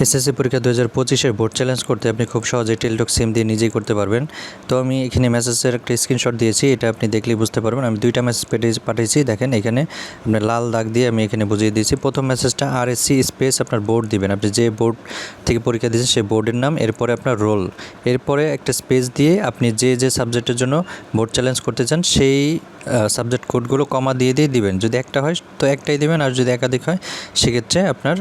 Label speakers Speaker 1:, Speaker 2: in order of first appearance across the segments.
Speaker 1: SSC পরীক্ষা দু হাজার পঁচিশের বোর্ড চ্যালেঞ্জ করতে আপনি খুব সহজেই টেলটক সিম দিয়ে নিজেই করতে পারবেন। তো আমি এখানে মেসেজের একটা স্ক্রিনশট দিয়েছি, এটা আপনি দেখলেই বুঝতে পারবেন। আমি দুইটা মেসেজ পেটে- পাঠিয়েছি, দেখেন এখানে আপনার লাল দাগ দিয়ে আমি এখানে বুঝিয়ে দিয়েছি। প্রথম মেসেজটা আর এসসি স্পেস আপনার বোর্ড দিবেন। আপনি যে বোর্ড থেকে পরীক্ষা দিয়েছেন সেই বোর্ডের নাম, এরপরে আপনার রোল এরপরে একটা স্পেস দিয়ে আপনি যে যে সাবজেক্টের জন্য বোর্ড চ্যালেঞ্জ করতে চান, সেই সাবজেক্ট কোডগুলো কমা দিয়ে দিয়ে দিবেন। যদি একটা হয়, তো একটাই দিবেন। আর যদি একাধিক হয়, সেক্ষেত্রে আপনার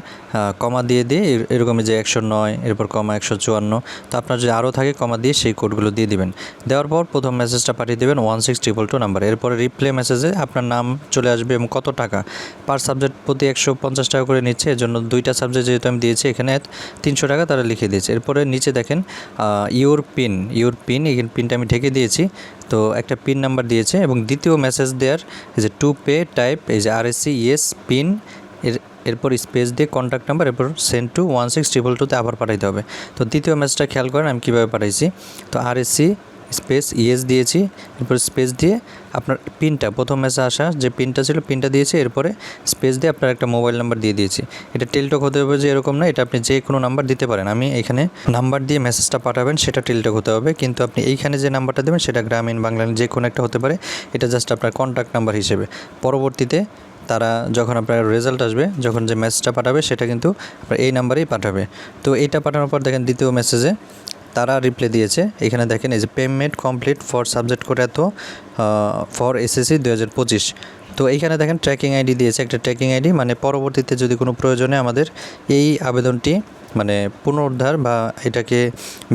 Speaker 1: কমা দিয়ে দিয়ে এর- এরকমই যে একশো নয়, এরপর কমা একশো চুয়ান্ন। তো আপনার যদি আরও থাকে, কমা দিয়ে সেই কোডগুলো দিয়ে দিবেন। দেওয়ার পর প্রথম মেসেজটা পাঠিয়ে দেবেন one six triple two number এরপরে রিপ্লে মেসেজে আপনার নাম চলে আসবে এবং কত টাকা। পার সাবজেক্ট প্রতি একশো পঞ্চাশ টাকা করে নিচ্ছে এর জন্য দুইটা সাবজেক্ট যেহেতু আমি দিয়েছি, এখানে তিনশো টাকা তারা লিখে দিয়েছে। এরপরে নিচে দেখেন ইউর পিন ইউর পিন এই পিনটা আমি ঢেকে দিয়েছি। তো একটা পিন নাম্বার দিয়েছে এবং দ্বিতীয় মেসেজ দেওয়ার যে টু পে টাইপ এই যে R S C yes pin এর এরপর স্পেস দিয়ে কন্ট্যাক্ট নাম্বার এরপর send to one six triple টুতে আবার পাঠাইতে হবে। তো দ্বিতীয় মেসেজটা খেয়াল করেন, আমি কীভাবে পাঠাইছি? তো R S C space yes দিয়েছি, এরপর স্পেস দিয়ে আপনার পিনটা প্রথম মেসে আসা যে পিনটা ছিল পিনটা দিয়েছি, এরপরে স্পেস দিয়ে আপনার একটা মোবাইল নাম্বার দিয়ে দিয়েছি। এটা টেলটক হতে হবে যে এরকম না, এটা আপনি যে কোনো নাম্বার দিতে পারেন। আমি এখানে নাম্বার দিয়ে মেসেজটা পাঠাবেন, সেটা টেলটক হতে হবে। কিন্তু আপনি এইখানে যে নাম্বারটা দেবেন, সেটা গ্রামীণ বাংলার যে কোনো একটা হতে পারে। এটা জাস্ট আপনার কন্ট্যাক্ট নাম্বার হিসেবে। পরবর্তীতে তারা যখন আপনার রেজাল্ট আসবে, যখন যে মেসেজটা পাঠাবে, সেটা কিন্তু এই নাম্বারেই পাঠাবে। তো এইটা পাঠানোর পর দেখেন দ্বিতীয় মেসেজে তারা রিপ্লাই দিয়েছে। এখানে দেখেন এই যে পেমেন্ট কমপ্লিট ফর সাবজেক্ট করে এত ফর এসএসসি দু হাজার পঁচিশ। তো এইখানে দেখেন ট্র্যাকিং আইডি দিয়েছে, একটা ট্র্যাকিং আইডি মানে পরবর্তীতে যদি কোনো প্রয়োজনে আমাদের এই আবেদনটি মানে পুনরুদ্ধার বা এটাকে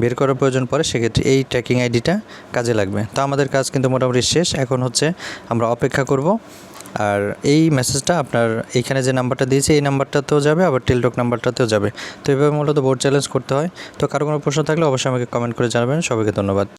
Speaker 1: বের করার প্রয়োজন পড়ে, সেক্ষেত্রে এই ট্র্যাকিং আইডিটা কাজে লাগবে। তো আমাদের কাজ কিন্তু মোটামুটি শেষ, এখন হচ্ছে আমরা অপেক্ষা করব। আর এই মেসেজটা আপনার এইখানে যে নাম্বারটা দিয়েছে, এই নাম্বারটাতেও যাবে, আবার টেলটক নাম্বারটাতেও যাবে। তো এভাবে মূলত বোর্ড চ্যালেঞ্জ করতে হয়। তো কারও কোনো প্রশ্ন থাকলে অবশ্যই আমাকে কমেন্ট করে জানাবেন। সবাইকে ধন্যবাদ।